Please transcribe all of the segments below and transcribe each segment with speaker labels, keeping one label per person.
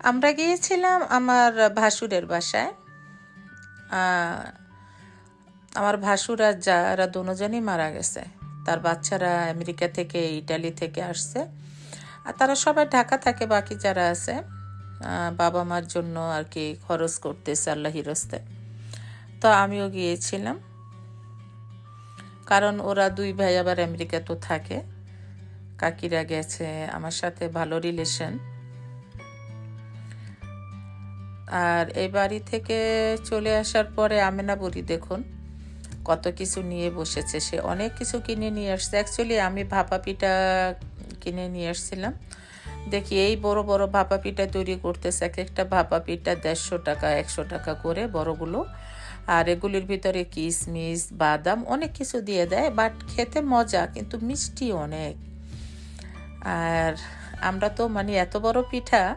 Speaker 1: আমরা গিয়েছিলাম আমার ভাসুরের বাসায়। আমার ভাসুর আর যা, এরা দুজনই মারা গেছে। তার বাচ্চারা আমেরিকা থেকে, ইটালি থেকে আসছে। আর তারা সবাই ঢাকা থাকে, বাকি যারা আছে বাবা মার জন্য আর কি খরচ করতেছে আল্লাহ হিরস্তে তো আমিও গিয়েছিলাম। কারণ ওরা দুই ভাই আবার আমেরিকা তো থাকে। কাকিরা গেছে, আমার সাথে ভালো রিলেশন আর এই বাড়ি থেকে চলে আসার পরে আমেনা বুড়ি দেখুন, কত কিছু নিয়ে বসেছে। সে অনেক কিছু কিনে নিয়ে আসছে। অ্যাকচুয়ালি আমি ভাপা পিঠা কিনে নিয়ে আসছিলাম। দেখি এই বড় বড় ভাপা পিঠা তৈরি করতেছে। এক একটা ভাপা পিঠা দেড়শো টাকা, একশো টাকা করে বড়গুলো। আর এগুলির ভিতরে কিশমিশ বাদাম অনেক কিছু দিয়ে দেয় বাট খেতে মজা, কিন্তু মিষ্টি অনেক। আর আমরা তো মানে এত বড় পিঠা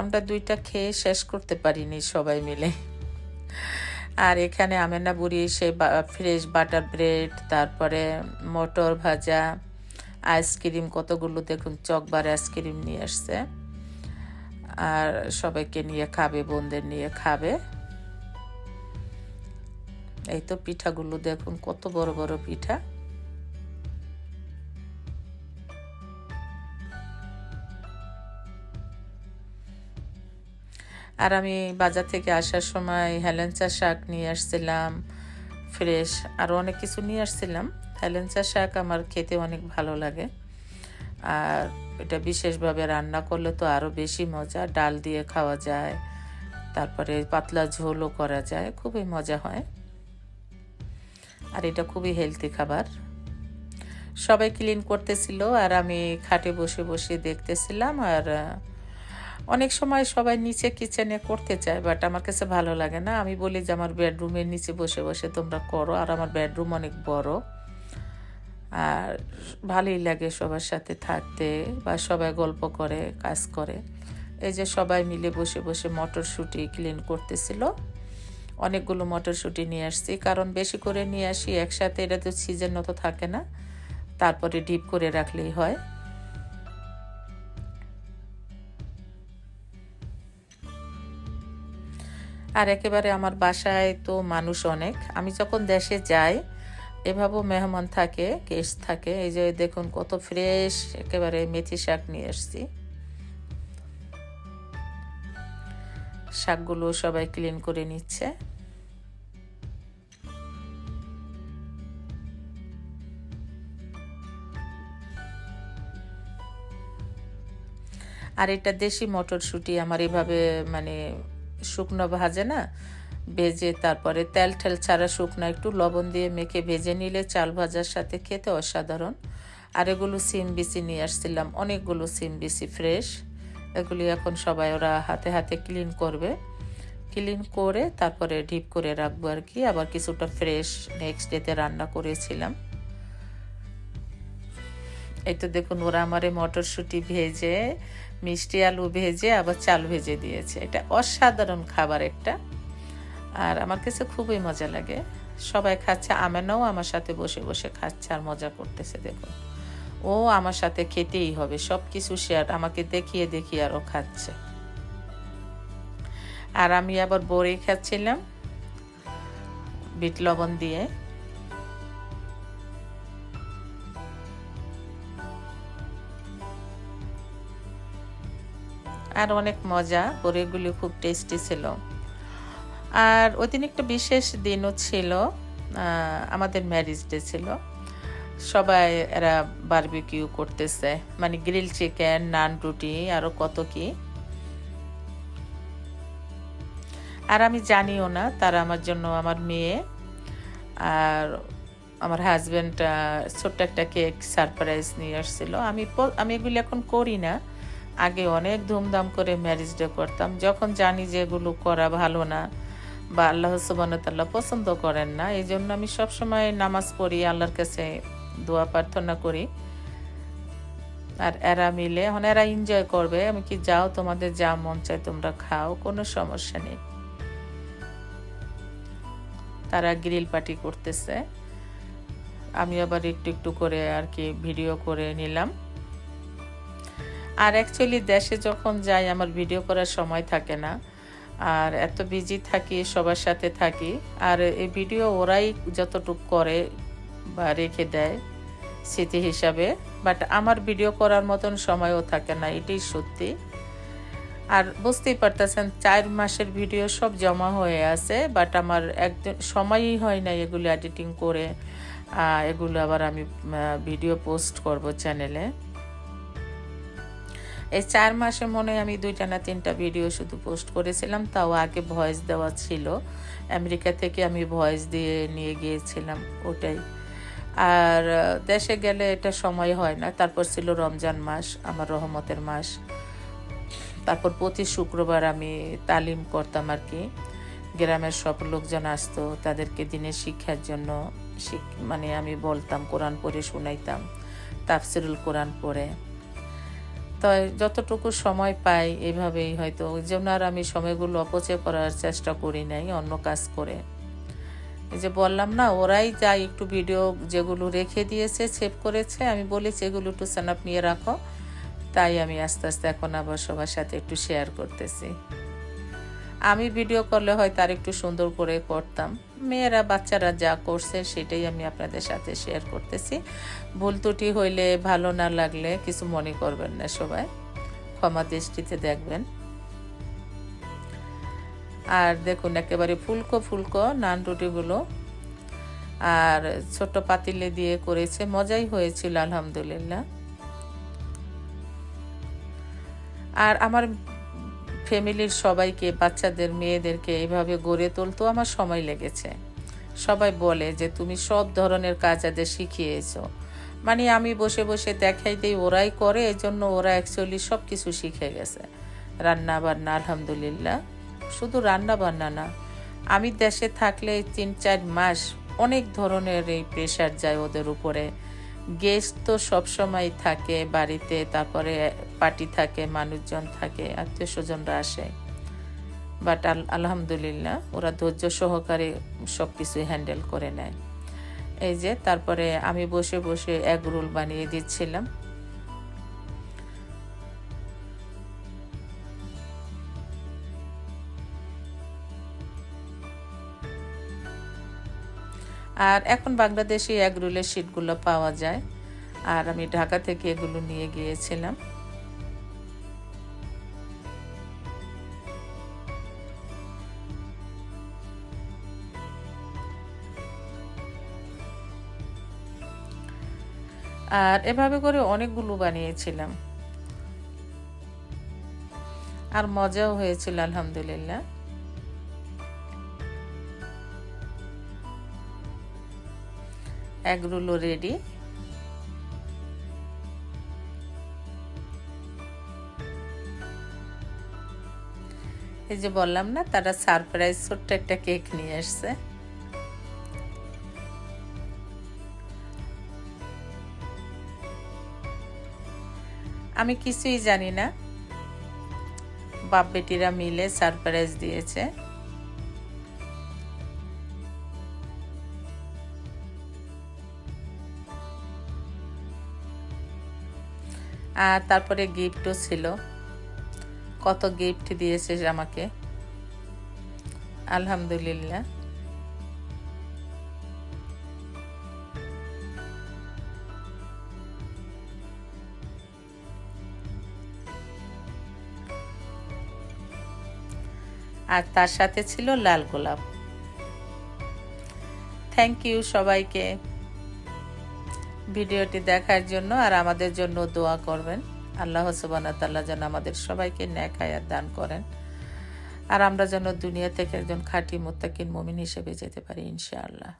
Speaker 1: আমরা দুইটা খেয়ে শেষ করতে পারিনি সবাই মিলে। আর এখানে আমেনা বুড়ি, সে ফ্রেশ বাটার ব্রেড, তারপরে মটর ভাজা, আইসক্রিম, কতগুলো দেখুন, চকবার আইসক্রিম নিয়ে আসছে। আর সবাইকে নিয়ে খাবে, বোনদের নিয়ে খাবে। এই তো পিঠাগুলো দেখুন, কত বড় বড় পিঠা। আর আমি বাজার থেকে আসার সময় হেলেঞ্চা শাক নিয়ে আসছিলাম, ফ্রেশ আরও অনেক কিছু নিয়ে আসছিলাম। হেলেঞ্চা শাক আমার খেতে অনেক ভালো লাগে। আর এটা বিশেষভাবে রান্না করলে তো আরও বেশি মজা, ডাল দিয়ে খাওয়া যায়, তারপরে পাতলা ঝোলও করা যায়, খুবই মজা হয়। আর এটা খুবই হেলদি খাবার। সবাই ক্লিন করতেছিল আর আমি খাটে বসে বসে দেখতেছিলাম আর অনেক সময় সবাই নিচে কিচেনে করতে চায় বাট আমার কাছে ভালো লাগে না। আমি বলি যে, আমার বেডরুমের নিচে বসে বসে তোমরা করো। আর আমার বেডরুম অনেক বড়। আর ভালোই লাগে সবার সাথে থাকতে বা সবাই গল্প করে, কাজ করে। এই যে সবাই মিলে বসে বসে মটরশুঁটি ক্লিন করতেছিল। অনেকগুলো মটরশুঁটি নিয়ে আসছি। কারণ বেশি করে নিয়ে আসি একসাথে, এটা তো সিজন মতো থাকে না। তারপরে ডিপ করে রাখলেই হয়। আর একেবারে আমার বাসায় তো মানুষ অনেক। আমি যখন দেশে যাই এভাবেও মেহমান থাকে গেস্ট থাকে, এই যে দেখুন কত ফ্রেশ একেবারে মেথি শাক নিয়ে এসছি। শাকগুলো সবাই ক্লিন করে নিচ্ছে। আর এটা দেশি মটরশুঁটি, আমার এভাবে মানে শুকনো ভাজে না, ভেজে তারপরে তেল ঠেল ছাড়া শুকনো একটু লবণ দিয়ে মেখে ভেজে নিলে চাল ভাজার সাথে খেতে অসাধারণ। আর এগুলো সিম বিসি নিয়ে আসছিলাম, অনেকগুলো সিম বিসি ফ্রেশ। এগুলি এখন সবাই ওরা হাতে হাতে ক্লিন করবে। ক্লিন করে তারপরে ডিপ করে রাখব আর কি। আবার কিছুটা ফ্রেশ নেক্সট ডেতে রান্না করেছিলাম। এই তো দেখুন, ওরা আমারে মটরশুঁটি ভেজে মিষ্টি আলু ভেজে, আবার চাল ভেজে দিয়েছে। এটা অসাধারণ খাবার একটা। আর আমার কাছে খুবই মজা লাগে। সবাই খাচ্ছে, আমেনাও আমার সাথে বসে বসে খাচ্ছে আর মজা করতেছে, দেখুন। ও আমার সাথে খেতেই হবে সব কিছু শেয়ার আমাকে দেখিয়ে দেখিয়ে আরও খাচ্ছে। আর আমি আবার বড়ি খাচ্ছিলাম, বিট লবণ দিয়ে। আর অনেক মজা বড়িগুলি খুব টেস্টি ছিল। আর ওই দিন একটা বিশেষ দিনও ছিল আমাদের ম্যারেজ ডে ছিল। সবাই এরা বারবিকিউ করতেছে মানে গ্রিল চিকেন নান রুটি আরও কত কি। আর আমি জানিও না, তারা আমার জন্য আমার মেয়ে আর আমার হাজব্যান্ড ছোট্ট একটা কেক সারপ্রাইজ নিয়ে আসছিল। আমি আমি এগুলি এখন করি না আগে অনেক ধুমধাম করে ম্যারেজ ডে করতাম। যখন জানি যে এগুলো করা ভালো না বা আল্লাহ সুবানতাল্লাহ পছন্দ করেন না এই জন্য আমি সবসময় নামাজ পড়ি, আল্লাহর কাছে দোয়া প্রার্থনা করি। আর এরা মিলে, এখন এরা এনজয় করবে, আমি কি যাও তোমাদের যা মন চায় তোমরা খাও, কোনো সমস্যা নেই। তারা গ্রিল পার্টি করতেছে। আমি আবার একটু একটু করে আর কি ভিডিও করে নিলাম। আর অ্যাকচুয়ালি দেশে যখন যাই, আমার ভিডিও করার সময় থাকে না। আর এত বিজি থাকি, সবার সাথে থাকি। আর এই ভিডিও ওরাই যতটুকু করে বা রেখে দেয় স্মৃতি হিসাবে। বাট আমার ভিডিও করার মতন সময়ও থাকে না, এটাই সত্যি। আর বুঝতেই পারতেছেন, চার মাসের ভিডিও সব জমা হয়ে আছে বাট আমার একদম সময়ই হয় না এগুলো এডিটিং করে। এগুলো আবার আমি ভিডিও পোস্ট করব চ্যানেলে এই চার মাসে মনে আমি দুইটা না তিনটা ভিডিও শুধু পোস্ট করেছিলাম, তাও আগে ভয়েস দেওয়া ছিল। আমেরিকা থেকে আমি ভয়েস দিয়ে নিয়ে গিয়েছিলাম ওটাই। আর দেশে গেলে এটা সময় হয় না। তারপর ছিল রমজান মাস, আমার রহমতের মাস। তারপর প্রতি শুক্রবার আমি তালিম করতাম আর কি। গ্রামের সব লোকজন আসতো, তাদেরকে দিনের শিক্ষার জন্য মানে আমি বলতাম, কোরআন পড়ে শুনাইতাম, তাফসিরুল কোরআন পড়ে। তো যতটুকু সময় পাই এভাবেই হয়তো। ওই জন্য আর আমি সময়গুলো অপচয় করার চেষ্টা করি নাই, অন্য কাজ করে। এই যে বললাম না, ওরাই যা একটু ভিডিও যেগুলো রেখে দিয়েছে সেভ করেছে, আমি বলেছি এগুলো একটু স্যানাপ নিয়ে রাখো। তাই আমি আস্তে আস্তে এখন আবার সবার সাথে একটু শেয়ার করতেছি। আমি ভিডিও করলে হয় তার একটু সুন্দর করে করতাম। মেয়েরা, বাচ্চারা যা করছে সেটাই আমি আপনাদের সাথে শেয়ার করতেছি। ভুল ত্রুটি হইলে ভালো না লাগলে কিছু মনে করবেন না সবাই। ক্ষমা দৃষ্টিতে দেখবেন। আর দেখুন, একেবারে ফুলকো ফুলকো নান রুটিগুলো। আর ছোট পাতিলে দিয়ে করেছে, মজাই হয়েছিল, আলহামদুলিল্লাহ। আর আমার ফ্যামিলির সবাইকে, বাচ্চাদের, মেয়েদেরকে এইভাবে গড়ে তুলতেও আমার সময় লেগেছে। সবাই বলে যে, তুমি সব ধরনের কাজ আদের শিখিয়েছ। মানে আমি বসে বসে দেখাই দিই ওরাই করে এই জন্য ওরা অ্যাকচুয়ালি সব কিছু শিখে গেছে। রান্না বান্না আলহামদুলিল্লাহ। শুধু রান্না বান্না না, আমি দেশে থাকলে তিন চার মাস অনেক ধরনের এই প্রেশার যায় ওদের উপরে। গেস্ট তো সবসময় থাকে বাড়িতে, তারপরে পার্টি থাকে, মানুষজন থাকে, আত্মীয় স্বজনরা আসে। বাট আলহামদুলিল্লাহ, ওরা ধৈর্য সহকারে সব কিছু হ্যান্ডেল করে নেয়। এই যে, তারপরে আমি বসে বসে এগ রোল বানিয়ে দিচ্ছিলাম। আর এখন বাংলাদেশে এগ রোলের শিটগুলো পাওয়া যায়। আর আমি ঢাকা থেকে এগুলো নিয়ে গিয়েছিলাম। আর এভাবে করে অনেকগুলো বানিয়েছিলাম। আর মজাও হয়েছিল, আলহামদুলিল্লাহ। এগগুলো রেডি এই যে বললাম না, তারা সারপ্রাইজ ছোট্ট একটা কেক নিয়ে আসছে। আমি কিছুই জানি না। বাপ বেটিরা মিলে সারপ্রাইজ দিয়েছে। আর তারপরে গিফটও ছিল। কত গিফট দিয়েছে আমাকে। আলহামদুলিল্লাহ। আর তার সাথে ছিল লাল গোলাপ। থ্যাংক ইউ সবাইকে। ভিডিওটি দেখার জন্য আর আমাদের জন্য দোয়া করবেন। আল্লাহ সুবান তাল্লাহ যেন আমাদের সবাইকে ন্যাক আয়াত দান করেন। আর আমরা যেন দুনিয়া থেকে একজন খাঁটি মোত্তাকিন মমিন হিসেবে যেতে পারি ইনশাআল্লাহ।